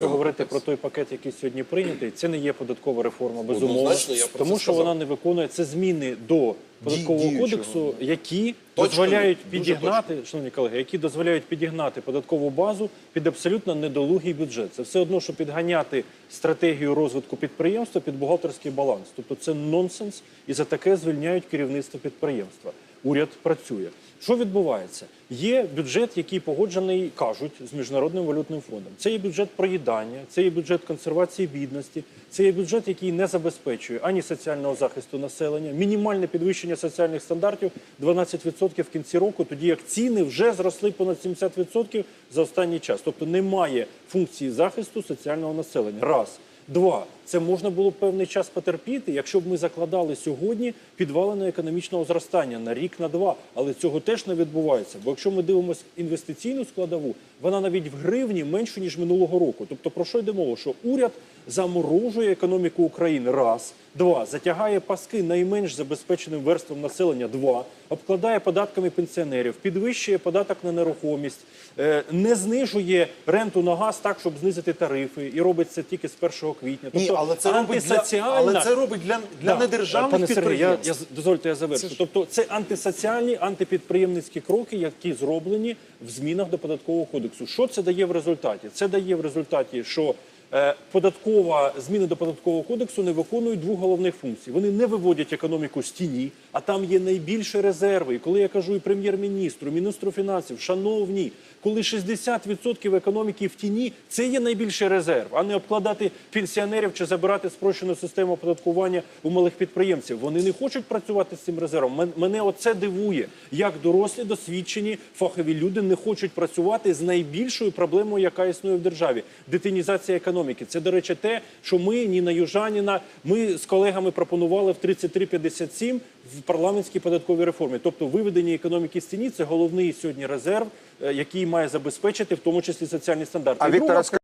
Говорити про той пакет, який сьогодні прийнятий, це не є податкова реформа, безумовно, тому що вона не виконує це зміни до податкового кодексу, які Точно дозволяють підігнати, шановні колеги, які дозволяють підігнати податкову базу під абсолютно недолугий бюджет. Це все одно, що підганяти стратегію розвитку підприємства під бухгалтерський баланс. Тобто це нонсенс, і за таке звільняють керівництво підприємства. Уряд працює. Що відбувається? Є бюджет, який погоджений, кажуть, з міжнародним валютним фондом. Це є бюджет проїдання, це є бюджет консервації бідності, це є бюджет, який не забезпечує ані соціального захисту населення, мінімальне підвищення соціальних стандартів 12% в кінці року, тоді як ціни вже зросли понад 70% за останній час. Тобто немає функції захисту соціального населення. Раз. Два, це можна було б певний час потерпіти, якщо б ми закладали сьогодні підвалини економічного зростання на рік, на два. Але цього теж не відбувається. Бо якщо ми дивимося інвестиційну складову, вона навіть в гривні менше ніж минулого року. Тобто про що йде мова? Що уряд заморожує економіку України раз, два, затягає паски найменш забезпеченим верствам населення, два, обкладає податками пенсіонерів, підвищує податок на нерухомість, е, не знижує ренту на газ так, щоб знизити тарифи, і робить це тільки з 1 квітня. Ні, але це робить для, але це робить для, для Да. недержавних Пане Сергію, я, підприємств. я дозвольте, я завершу. Це Тобто, це антисоціальні, антипідприємницькі кроки, які зроблені в змінах до податкового кодексу. Що це дає в результаті? Це дає в результаті, що податкова зміни до податкового кодексу не виконують двох головних функцій. Вони не виводять економіку з тіні, а там є найбільші резерви. І коли я кажу і прем'єр-міністру, міністру фінансів, шановні, коли 60% економіки в тіні, це є найбільший резерв, а не обкладати пенсіонерів чи забирати спрощену систему оподаткування у малих підприємців. Вони не хочуть працювати з цим резервом. Мене оце дивує, як дорослі, досвідчені фахові люди не хочуть працювати з найбільшою проблемою, яка існує в державі детинізація економіки. Це, до речі, те, що ми, Ніна Южаніна, ми з колегами пропонували в 3357 в парламентській податковій реформі. Тобто виведення економіки з ціні це головний сьогодні резерв, е, який має забезпечити в тому числі соціальні стандарти. А І Віктора